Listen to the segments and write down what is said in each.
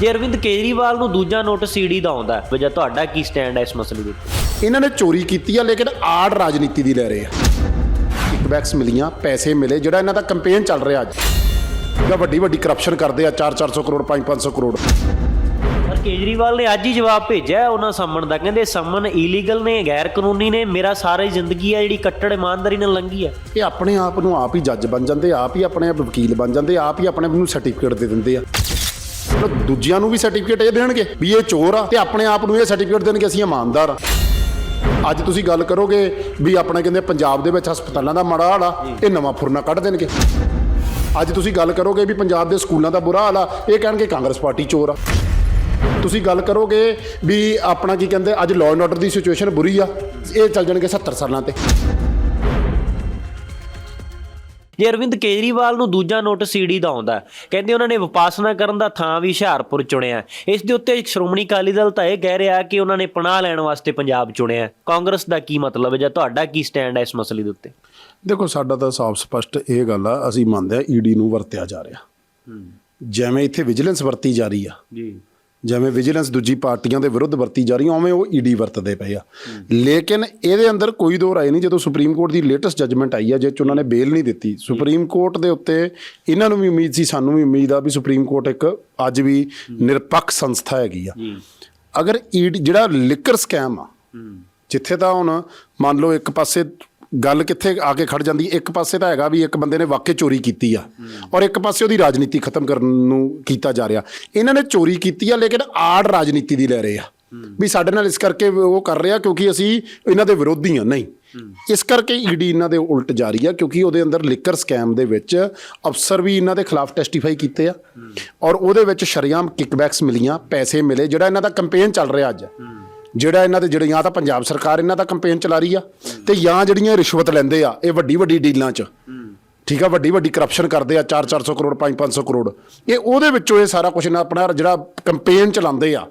ਜੇ ਅਰਵਿੰਦ ਕੇਜਰੀਵਾਲ ਨੂੰ ਦੂਜਾ ਨੋਟਿਸ ਈਡੀ ਦਾ ਆਉਂਦਾ ਵਜਾ ਤੁਹਾਡਾ ਕੀ ਸਟੈਂਡ ਹੈ ਇਸ ਮਸਲੇ ਦੇ ਉੱਤੇ? ਇਹਨਾਂ ਨੇ ਚੋਰੀ ਕੀਤੀ ਆ ਲੇਕਿਨ ਆੜ ਰਾਜਨੀਤੀ ਦੀ ਲੈ ਰਹੇ ਆ। ਕਿਕਬੈਕਸ ਮਿਲੀਆਂ ਪੈਸੇ ਮਿਲੇ ਜਿਹੜਾ ਇਹਨਾਂ ਦਾ ਕੈਂਪੇਨ ਚੱਲ ਰਿਹਾ ਅੱਜ। ਜਿਹੜਾ ਵੱਡੀ ਵੱਡੀ ਕਰਪਸ਼ਨ ਕਰਦੇ ਆ 4-400 ਕਰੋੜ 5-500 ਕਰੋੜ। ਪਰ ਕੇਜਰੀਵਾਲ ਨੇ ਅੱਜ ਹੀ ਜਵਾਬ ਭੇਜਿਆ ਉਹਨਾਂ ਸੰਮਨ ਦਾ ਕਹਿੰਦੇ ਸੰਮਨ ਇਲੀਗਲ ਨੇ ਗੈਰ ਕਾਨੂੰਨੀ ਨੇ ਮੇਰਾ ਸਾਰੀ ਜ਼ਿੰਦਗੀ ਆ ਜਿਹੜੀ ਕੱਟੜ ਇਮਾਨਦਾਰੀ ਨਾਲ ਲੰਘੀ ਹੈ ਇਹ ਆਪਣੇ ਆਪ ਨੂੰ ਆਪ ਹੀ ਜੱਜ ਬਣ ਜਾਂਦੇ ਆਪ ਹੀ ਆਪਣੇ ਆਪ ਵਕੀਲ ਬਣ ਜਾਂਦੇ ਆਪ ਹੀ ਆਪਣੇ ਆਪ ਨੂੰ ਸਰਟੀਫਿਕੇਟ ਦੇ ਦਿੰਦੇ ਆ। ਚਲੋ ਦੂਜਿਆਂ ਨੂੰ ਵੀ ਸਰਟੀਫਿਕੇਟ ਇਹ ਦੇਣਗੇ ਵੀ ਇਹ ਚੋਰ ਆ ਤੇ ਆਪਣੇ ਆਪ ਨੂੰ ਇਹ ਸਰਟੀਫਿਕੇਟ ਦੇਣਗੇ, ਅਸੀਂ ਇਮਾਨਦਾਰ ਆ। ਅੱਜ ਤੁਸੀਂ ਗੱਲ ਕਰੋਗੇ ਵੀ ਆਪਣੇ ਕਹਿੰਦੇ ਪੰਜਾਬ ਦੇ ਵਿੱਚ ਹਸਪਤਾਲਾਂ ਦਾ ਮਾੜਾ ਹਾਲ ਆ, ਇਹ ਨਵਾਂ ਫੁਰਨਾ ਕੱਢ ਦੇਣਗੇ। ਅੱਜ ਤੁਸੀਂ ਗੱਲ ਕਰੋਗੇ ਵੀ ਪੰਜਾਬ ਦੇ ਸਕੂਲਾਂ ਦਾ ਬੁਰਾ ਹਾਲ ਆ, ਇਹ ਕਹਿਣਗੇ ਕਾਂਗਰਸ ਪਾਰਟੀ ਚੋਰ ਆ। ਤੁਸੀਂ ਗੱਲ ਕਰੋਗੇ ਵੀ ਆਪਣਾ ਕੀ ਕਹਿੰਦੇ, ਅੱਜ ਲਾਅ ਐਂਡ ਆਰਡਰ ਦੀ ਸਿਚੁਏਸ਼ਨ ਬੁਰੀ ਆ, ਇਹ ਚੱਲ ਜਾਣਗੇ 70 ਸਾਲਾਂ ਤੇ। ਜੇ ਅਰਵਿੰਦ ਕੇਜਰੀਵਾਲ ਨੂੰ ਦੂਜਾ ਨੋਟਿਸ ਈਡੀ ਦਾ ਆਉਂਦਾ ਕਹਿੰਦੇ ਉਹਨਾਂ ਨੇ ਵਿਪਾਸਨਾ ਕਰਨ ਦਾ ਥਾਂ ਵੀ ਹੁਸ਼ਿਆਰਪੁਰ ਚੁਣਿਆ। ਇਸ ਦੇ ਉੱਤੇ ਸ਼੍ਰੋਮਣੀ ਅਕਾਲੀ ਦਲ ਤਾਂ ਇਹ ਕਹਿ ਰਿਹਾ ਕਿ ਉਹਨਾਂ ਨੇ ਪਨਾਹ ਲੈਣ ਵਾਸਤੇ ਪੰਜਾਬ ਚੁਣਿਆ। ਕਾਂਗਰਸ ਦਾ ਕੀ ਮਤਲਬ ਹੈ ਜਾਂ ਤੁਹਾਡਾ ਕੀ ਸਟੈਂਡ ਹੈ ਇਸ ਮਸਲੇ ਦੇ ਉੱਤੇ? ਦੇਖੋ ਸਾਡਾ ਤਾਂ ਸਾਫ਼ ਸਪਸ਼ਟ ਇਹ ਗੱਲ ਆ ਅਸੀਂ ਮੰਨਦੇ ਆ ਈਡੀ ਨੂੰ ਵਰਤਿਆ ਜਾ ਰਿਹਾ। ਜਿਵੇਂ ਇੱਥੇ ਵਿਜੀਲੈਂਸ ਵਰਤੀ ਜਾ ਰਹੀ ਆ। ਜੀ। ਜਿਵੇਂ ਵਿਜੀਲੈਂਸ ਦੂਜੀ ਪਾਰਟੀਆਂ ਦੇ ਵਿਰੁੱਧ ਵਰਤੀ ਜਾ ਰਹੀ ਆ, ਉਵੇਂ ਉਹ ਈਡੀ ਵਰਤਦੇ ਪਏ ਆ। ਲੇਕਿਨ ਇਹਦੇ ਅੰਦਰ ਕੋਈ ਦੋ ਰਾਏ ਨਹੀਂ, ਜਦੋਂ ਸੁਪਰੀਮ ਕੋਰਟ ਦੀ ਲੇਟੈਸਟ ਜੱਜਮੈਂਟ ਆਈ ਆ ਜਿਸ 'ਚ ਉਹਨਾਂ ਨੇ ਬੇਲ ਨਹੀਂ ਦਿੱਤੀ। ਸੁਪਰੀਮ ਕੋਰਟ ਦੇ ਉੱਤੇ ਇਹਨਾਂ ਨੂੰ ਵੀ ਉਮੀਦ ਸੀ, ਸਾਨੂੰ ਵੀ ਉਮੀਦ ਆ ਵੀ ਸੁਪਰੀਮ ਕੋਰਟ ਇੱਕ ਅੱਜ ਵੀ ਨਿਰਪੱਖ ਸੰਸਥਾ ਹੈਗੀ ਆ। ਜੀ ਅਗਰ ਈਡੀ ਜਿਹੜਾ ਲਿਕਰ ਸਕੈਮ ਆ, ਜਿੱਥੇ ਤਾਂ ਹੁਣ ਮੰਨ ਲਓ ਇੱਕ ਪਾਸੇ ਗੱਲ ਕਿੱਥੇ ਆ ਕੇ ਖੜ ਜਾਂਦੀ, ਇੱਕ ਪਾਸੇ ਤਾਂ ਹੈਗਾ ਵੀ ਇੱਕ ਬੰਦੇ ਨੇ ਵਾਕਈ ਚੋਰੀ ਕੀਤੀ ਆ ਔਰ ਇੱਕ ਪਾਸੇ ਉਹਦੀ ਰਾਜਨੀਤੀ ਖਤਮ ਕਰਨ ਨੂੰ ਕੀਤਾ ਜਾ ਰਿਹਾ। ਇਹਨਾਂ ਨੇ ਚੋਰੀ ਕੀਤੀ ਆ, ਲੇਕਿਨ ਆੜ ਰਾਜਨੀਤੀ ਦੀ ਲੈ ਰਹੇ ਆ। ਵੀ ਸਾਡੇ ਨਾਲ ਇਸ ਕਰਕੇ ਉਹ ਕਰ ਰਿਹਾ ਕਿਉਂਕਿ ਅਸੀਂ ਇਹਨਾਂ ਦੇ ਵਿਰੋਧੀ ਆ, ਨਹੀਂ। ਇਸ ਕਰਕੇ ਈਡੀ ਇਹਨਾਂ ਦੇ ਉਲਟ ਜਾ ਰਹੀ ਆ, ਕਿਉਂਕਿ ਉਹਦੇ ਅੰਦਰ ਲਿਕਰ ਸਕੈਮ ਦੇ ਵਿੱਚ ਅਫਸਰ ਵੀ ਇਹਨਾਂ ਦੇ ਖਿਲਾਫ ਟੈਸਟੀਫਾਈ ਕੀਤੇ ਆ। ਔਰ ਉਹਦੇ ਵਿੱਚ ਸ਼ਰੇਆਮ ਕਿਕਬੈਕਸ ਮਿਲੀਆਂ, ਪੈਸੇ ਮਿਲੇ, ਜਿਹੜਾ ਇਹਨਾਂ ਦਾ ਕੈਂਪੇਨ ਚੱਲ ਰਿਹਾ ਅੱਜ। ਜਿਹੜਾ ਇਹਨਾਂ ਦੇ ਜਿਹੜੇ ਜਾਂ ਤਾਂ ਪੰਜਾਬ ਸਰਕਾਰ ਇਹਨਾਂ ਦਾ ਕੈਂਪੇਨ ਚਲਾ ਰਹੀ ਆ ਤੇ ਜਾਂ ਜਿਹੜੀਆਂ ਰਿਸ਼ਵਤ ਲੈਂਦੇ ਆ, ਇਹ ਵੱਡੀ ਵੱਡੀ ਡੀਲਾਂ 'ਚ। ਠੀਕ ਆ, ਵੱਡੀ ਵੱਡੀ ਕਰਪਸ਼ਨ ਕਰਦੇ ਆ 4-400 ਕਰੋੜ 5-500 ਕਰੋੜ। ਇਹ ਉਹਦੇ ਵਿੱਚੋਂ ਇਹ ਸਾਰਾ ਕੁਝ ਨਾ ਆਪਣਾ ਜਿਹੜਾ ਕੈਂਪੇਨ ਚਲਾਉਂਦੇ ਆ।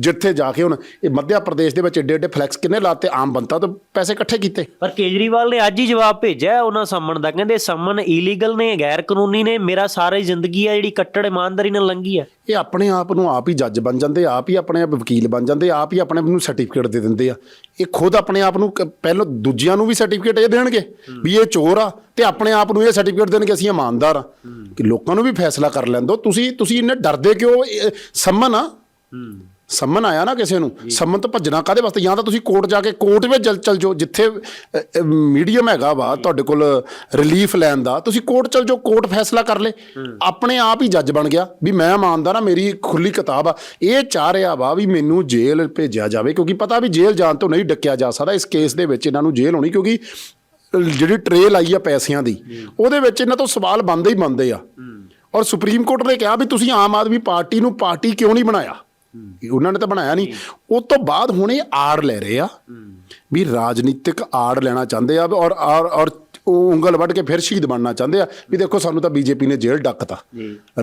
ਜਿੱਥੇ ਜਾ ਕੇ ਹੁਣ ਇਹ ਮੱਧ ਪ੍ਰਦੇਸ਼ ਦੇ ਵਿੱਚ ਏਡੇ ਏਡੇ ਫਲੈਕਸ ਕਿੰਨੇ ਲਾਤੇ ਆਮ ਬੰਤਾ ਤੋਂ ਪੈਸੇ ਇਕੱਠੇ ਕੀਤੇ। ਪਰ ਕੇਜਰੀਵਾਲ ਨੇ ਅੱਜ ਹੀ ਜਵਾਬ ਭੇਜਿਆ ਉਹਨਾਂ ਸੰਮਨ ਦਾ ਕਹਿੰਦੇ ਸੰਮਨ ਇਲੀਗਲ ਨੇ ਗੈਰ ਕਾਨੂੰਨੀ ਨੇ ਮੇਰਾ ਸਾਰੀ ਜ਼ਿੰਦਗੀ ਆ ਜਿਹੜੀ ਕੱਟੜ ਇਮਾਨਦਾਰੀ ਨਾਲ ਲੰਘੀ ਹੈ ਇਹ ਆਪਣੇ ਆਪ ਨੂੰ ਆਪ ਹੀ ਜੱਜ ਬਣ ਜਾਂਦੇ ਆਪ ਹੀ ਆਪਣੇ ਆਪ ਵਕੀਲ ਬਣ ਜਾਂਦੇ ਆਪ ਹੀ ਆਪਣੇ ਆਪ ਨੂੰ ਸਰਟੀਫਿਕੇਟ ਦੇ ਦਿੰਦੇ ਆ। ਇਹ ਖੁਦ ਆਪਣੇ ਆਪ ਨੂੰ ਪਹਿਲਾਂ ਦੂਜਿਆਂ ਨੂੰ ਵੀ ਸਰਟੀਫਿਕੇਟ ਇਹ ਦੇਣਗੇ ਵੀ ਇਹ ਚੋਰ ਆ ਤੇ ਆਪਣੇ ਆਪ ਨੂੰ ਇਹ ਸਰਟੀਫਿਕੇਟ ਦੇਣਗੇ ਅਸੀਂ ਇਮਾਨਦਾਰ ਆ। ਕਿ ਲੋਕਾਂ ਨੂੰ ਵੀ ਫੈਸਲਾ ਕਰ ਲੈਣ ਦਿਓ ਤੁਸੀਂ ਤੁਸੀਂ ਇੰਨੇ ਡਰਦੇ ਕਿਉਂ? ਸੰਮਨ ਆ। ਸੰਮਨ ਆਇਆ ਨਾ ਕਿਸੇ ਨੂੰ? ਸੰਮਨ ਤੋਂ ਭੱਜਣਾ ਕਾਦੇ ਵਾਸਤੇ? ਜਾਂ ਤਾਂ ਤੁਸੀਂ ਕੋਰਟ ਜਾ ਕੇ ਕੋਰਟ ਵਿੱਚ ਚਲ ਚਲ ਜਾਓ ਜਿੱਥੇ ਮੀਡੀਅਮ ਹੈਗਾ ਵਾ ਤੁਹਾਡੇ ਕੋਲ ਰਿਲੀਫ ਲੈਣ ਦਾ ਤੁਸੀਂ ਕੋਰਟ ਚਲ ਜਾਓ ਕੋਰਟ ਫੈਸਲਾ ਕਰ ਲੇ। ਆਪਣੇ ਆਪ ਹੀ ਜੱਜ ਬਣ ਗਿਆ ਵੀ ਮੈਂ ਇਮਾਨਦਾਰ ਆ ਮੇਰੀ ਖੁੱਲੀ ਕਿਤਾਬ ਆ। ਇਹ ਚਾਹ ਰਿਹਾ ਵਾ ਵੀ ਮੈਨੂੰ ਜੇਲ੍ਹ ਭੇਜਿਆ ਜਾਵੇ ਕਿਉਂਕਿ ਪਤਾ ਵੀ ਜੇਲ੍ਹ ਜਾਣ ਤੋਂ ਨਹੀਂ ਡੱਕਿਆ ਜਾ ਸਕਦਾ ਇਸ ਕੇਸ ਦੇ ਵਿੱਚ ਇਹਨਾਂ ਨੂੰ ਜੇਲ੍ਹ ਹੋਣੀ ਕਿਉਂਕਿ ਜਿਹੜੀ ਟ੍ਰੇਲ ਆਈ ਆ ਪੈਸਿਆਂ ਦੀ ਉਹਦੇ ਵਿੱਚ ਇਹਨਾਂ ਤੋਂ ਸਵਾਲ ਬੰਦੇ ਹੀ ਬੰਦੇ ਆ। ਔਰ ਸੁਪਰੀਮ ਕੋਰਟ ਨੇ ਕਿਹਾ ਵੀ ਤੁਸੀਂ ਆਮ ਆਦਮੀ ਪਾਰਟੀ ਨੂੰ ਪਾਰਟੀ ਕਿਉਂ ਨਹੀਂ ਬਣਾਇਆ? ਉਹਨਾਂ ਨੇ ਤਾਂ ਬਣਾਇਆ ਨਹੀਂ। ਉਸ ਤੋਂ ਬਾਅਦ ਹੁਣ ਇਹ ਆੜ ਲੈ ਰਹੇ ਆ। ਵੀ ਰਾਜਨੀਤਿਕ ਆੜ ਲੈਣਾ ਚਾਹੁੰਦੇ ਆ ਔਰ ਔਰ ਉਹ ਉਂਗਲ ਵੱਢ ਕੇ ਫਿਰ ਸ਼ਹੀਦ ਬਣਨਾ ਚਾਹੁੰਦੇ ਆ। ਵੀ ਦੇਖੋ ਸਾਨੂੰ ਤਾਂ ਬੀਜੇਪੀ ਨੇ ਜੇਲ੍ਹ ਡੱਕਤਾ।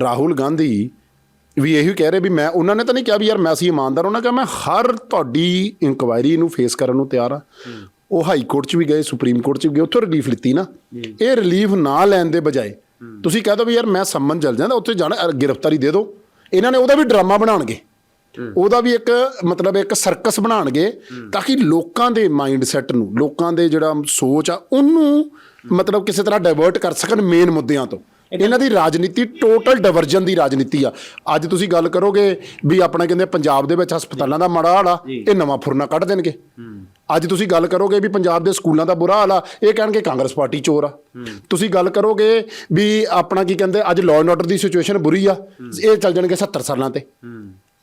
ਰਾਹੁਲ ਗਾਂਧੀ ਵੀ ਇਹੀ ਕਹਿ ਰਹੇ ਵੀ ਮੈਂ ਉਹਨਾਂ ਨੇ ਤਾਂ ਨਹੀਂ ਕਿਹਾ ਵੀ ਯਾਰ ਮੈਂ ਅਸੀਂ ਇਮਾਨਦਾਰ ਉਹਨਾਂ ਕਿਹਾ ਮੈਂ ਹਰ ਤੁਹਾਡੀ ਇਨਕੁਆਇਰੀ ਨੂੰ ਫੇਸ ਕਰਨ ਨੂੰ ਤਿਆਰ ਆ। ਉਹ ਹਾਈ ਕੋਰਟ 'ਚ ਵੀ ਗਏ ਸੁਪਰੀਮ ਕੋਰਟ 'ਚ ਵੀ ਗਏ ਉੱਥੋਂ ਰਿਲੀਫ ਲਿੱਤੀ ਨਾ। ਇਹ ਰਿਲੀਫ ਨਾ ਲੈਣ ਦੇ ਬਜਾਏ ਤੁਸੀਂ ਕਹਿ ਦੋ ਵੀ ਯਾਰ ਮੈਂ ਸੰਮਨ ਜਲ ਜਾਂਦਾ ਉੱਥੇ ਜਾਣਾ ਗ੍ਰਿਫਤਾਰੀ ਦੇ ਦਿਓ ਇਹਨਾਂ ਨੇ ਉਹਦਾ ਵੀ ਡਰਾਮਾ ਬਣਾਉਣਗੇ। ਉਹਦਾ ਵੀ ਇੱਕ ਮਤਲਬ ਇੱਕ ਸਰਕਸ ਬਣਾਉਣਗੇ ਤਾਂ ਕਿ ਲੋਕਾਂ ਦੇ ਮਾਈਂਡ ਸੈਟ ਨੂੰ ਲੋਕਾਂ ਦੇ ਜਿਹੜਾ ਸੋਚ ਆ ਉਹਨੂੰ ਮਤਲਬ ਕਿਸੇ ਤਰ੍ਹਾਂ ਡਾਇਵਰਟ ਕਰ ਸਕਣ ਮੇਨ ਮੁੱਦਿਆਂ ਤੋਂ। ਇਹਨਾਂ ਦੀ ਰਾਜਨੀਤੀ ਟੋਟਲ ਡਿਵਰਜਨ ਦੀ ਰਾਜਨੀਤੀ ਆ। ਅੱਜ ਤੁਸੀਂ ਗੱਲ ਕਰੋਗੇ ਵੀ ਆਪਣਾ ਕਹਿੰਦੇ ਪੰਜਾਬ ਦੇ ਵਿੱਚ ਹਸਪਤਾਲਾਂ ਦਾ ਮਾੜਾ ਹਾਲ ਆ ਇਹ ਨਵਾਂ ਫੁਰਨਾ ਕੱਢ ਦੇਣਗੇ। ਅੱਜ ਤੁਸੀਂ ਗੱਲ ਕਰੋਗੇ ਵੀ ਪੰਜਾਬ ਦੇ ਸਕੂਲਾਂ ਦਾ ਬੁਰਾ ਹਾਲ ਆ ਇਹ ਕਹਿਣਗੇ ਕਾਂਗਰਸ ਪਾਰਟੀ ਚੋਰ ਆ। ਤੁਸੀਂ ਗੱਲ ਕਰੋਗੇ ਵੀ ਆਪਣਾ ਕੀ ਕਹਿੰਦੇ ਅੱਜ ਲਾਅ ਐਂਡ ਆਰਡਰ ਦੀ ਸਿਚੁਏਸ਼ਨ ਬੁਰੀ ਆ ਇਹ ਚੱਲ ਜਾਣਗੇ 70 ਸਾਲਾਂ ਤੇ।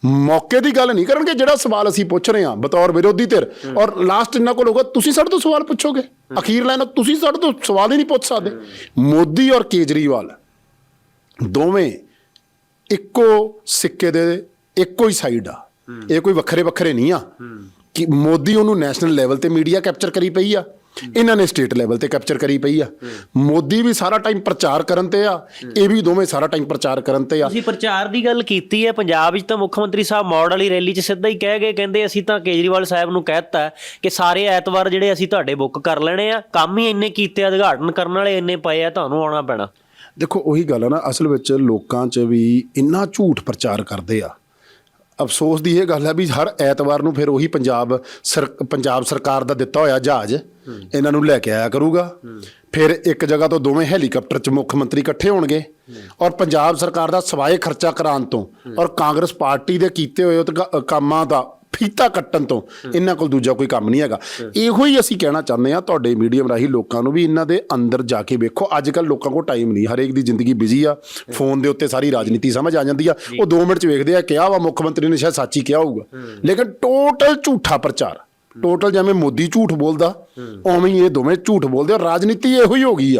ਮੌਕੇ ਦੀ ਗੱਲ ਨਹੀਂ ਕਰਨਗੇ ਜਿਹੜਾ ਸਵਾਲ ਅਸੀਂ ਪੁੱਛ ਰਹੇ ਹਾਂ ਬਤੌਰ ਵਿਰੋਧੀ ਧਿਰ। ਔਰ ਲਾਸਟ ਇਹਨਾਂ ਕੋਲ ਹੋਗਾ ਤੁਸੀਂ ਸਾਡੇ ਤੋਂ ਸਵਾਲ ਪੁੱਛੋਗੇ। ਅਖੀਰ ਲਾਈਨ ਤੁਸੀਂ ਸਾਡੇ ਤੋਂ ਸਵਾਲ ਹੀ ਨਹੀਂ ਪੁੱਛ ਸਕਦੇ। ਮੋਦੀ ਔਰ ਕੇਜਰੀਵਾਲ ਦੋਵੇਂ ਇੱਕੋ ਸਿੱਕੇ ਦੇ ਇੱਕੋ ਹੀ ਸਾਈਡ ਆ। ਇਹ ਕੋਈ ਵੱਖਰੇ ਵੱਖਰੇ ਨਹੀਂ ਆ। ਕਿ ਮੋਦੀ ਉਹਨੂੰ ਨੈਸ਼ਨਲ ਲੈਵਲ ਤੇ ਮੀਡੀਆ ਕੈਪਚਰ ਕਰੀ ਪਈ ਆ। ਇਹਨਾਂ ਨੇ ਸਟੇਟ ਲੈਵਲ ਤੇ ਕੈਪਚਰ ਕਰੀ ਪਈ ਆ। ਮੋਦੀ ਵੀ ਸਾਰਾ ਟਾਈਮ ਪ੍ਰਚਾਰ ਕਰਨ ਤੇ ਆ ਇਹ ਵੀ ਦੋਵੇਂ ਸਾਰਾ ਟਾਈਮ ਪ੍ਰਚਾਰ ਕਰਨ ਤੇ ਆ। ਤੁਸੀਂ ਪ੍ਰਚਾਰ ਦੀ ਗੱਲ ਕੀਤੀ ਹੈ ਪੰਜਾਬ ਵਿੱਚ ਤਾਂ ਮੁੱਖ ਮੰਤਰੀ ਸਾਹਿਬ ਮੌੜ ਵਾਲੀ ਰੈਲੀ 'ਚ ਸਿੱਧਾ ਹੀ ਕਹਿ ਗਏ ਕਹਿੰਦੇ ਅਸੀਂ ਤਾਂ ਕੇਜਰੀਵਾਲ ਸਾਹਿਬ ਨੂੰ ਕਹਿਤਾ ਕਿ ਸਾਰੇ ਐਤਵਾਰ ਜਿਹੜੇ ਅਸੀਂ ਤੁਹਾਡੇ ਬੁੱਕ ਕਰ ਲੈਣੇ ਆ ਕੰਮ ਹੀ ਇੰਨੇ ਕੀਤੇ ਆ ਉਦਘਾਟਨ ਕਰਨ ਵਾਲੇ ਇੰਨੇ ਪਏ ਆ ਤੁਹਾਨੂੰ ਆਉਣਾ ਪੈਣਾ। ਦੇਖੋ ਉਹੀ ਗੱਲ ਆ ਨਾ ਅਸਲ ਵਿੱਚ ਲੋਕਾਂ 'ਚ ਵੀ ਇੰਨਾ ਝੂਠ ਪ੍ਰਚਾਰ ਕਰਦੇ ਆ। ਅਫਸੋਸ ਦੀ ਇਹ ਗੱਲ ਹੈ ਵੀ ਹਰ ਐਤਵਾਰ ਨੂੰ ਫਿਰ ਉਹੀ ਪੰਜਾਬ ਸਰ, ਪੰਜਾਬ ਸਰਕਾਰ ਦਾ ਦਿੱਤਾ ਹੋਇਆ ਜਹਾਜ਼ ਇਹਨਾਂ ਨੂੰ ਲੈ ਕੇ ਆਇਆ ਕਰੂਗਾ। ਫਿਰ ਇੱਕ ਜਗ੍ਹਾ ਤੋਂ ਦੋਵੇਂ ਹੈਲੀਕਾਪਟਰ 'ਚ ਮੁੱਖ ਮੰਤਰੀ ਇਕੱਠੇ ਹੋਣਗੇ ਔਰ ਪੰਜਾਬ ਸਰਕਾਰ ਦਾ ਸਵਾਏ ਖਰਚਾ ਕਰਾਉਣ ਤੋਂ ਔਰ ਕਾਂਗਰਸ ਪਾਰਟੀ ਦੇ ਕੀਤੇ ਹੋਏ ਕੰਮਾਂ ਦਾ ਫੀਤਾ ਕੱਟਣ ਤੋਂ। ਇਹਨਾਂ ਕੋਲ ਦੂਜਾ ਕੋਈ ਕੰਮ ਨਹੀਂ ਹੈਗਾ। ਇਹੋ ਹੀ ਅਸੀਂ ਕਹਿਣਾ ਚਾਹੁੰਦੇ ਆ ਤੁਹਾਡੇ ਮੀਡੀਅਮ ਰਾਹੀਂ ਲੋਕਾਂ ਨੂੰ ਵੀ ਇਹਨਾਂ ਦੇ ਅੰਦਰ ਜਾ ਕੇ ਵੇਖੋ। ਅੱਜ ਕੱਲ ਲੋਕਾਂ ਕੋਲ ਟਾਈਮ ਨਹੀਂ। ਹਰੇਕ ਦੀ ਜ਼ਿੰਦਗੀ ਬਿਜ਼ੀ ਆ। ਫੋਨ ਦੇ ਉੱਤੇ ਸਾਰੀ ਰਾਜਨੀਤੀ ਸਮਝ ਆ ਜਾਂਦੀ ਆ। ਉਹ 2 ਮਿੰਟ ਚ ਵੇਖਦੇ ਆ, ਕਿਹਾ ਵਾ ਮੁੱਖ ਮੰਤਰੀ ਨੇ, ਸ਼ਾਇਦ ਸੱਚ ਹੀ ਕਿਹਾ ਹੋਊਗਾ। ਲੇਕਿਨ ਟੋਟਲ ਝੂਠਾ ਪ੍ਰਚਾਰ। ਟੋਟਲ ਜਿਵੇਂ ਮੋਦੀ ਝੂਠ ਬੋਲਦਾ, ਉਵੇਂ ਹੀ ਇਹ ਦੋਵੇਂ ਝੂਠ ਬੋਲਦੇ ਆ। ਰਾਜਨੀਤੀ ਇਹੋ ਹੀ ਹੋ ਗਈ ਆ।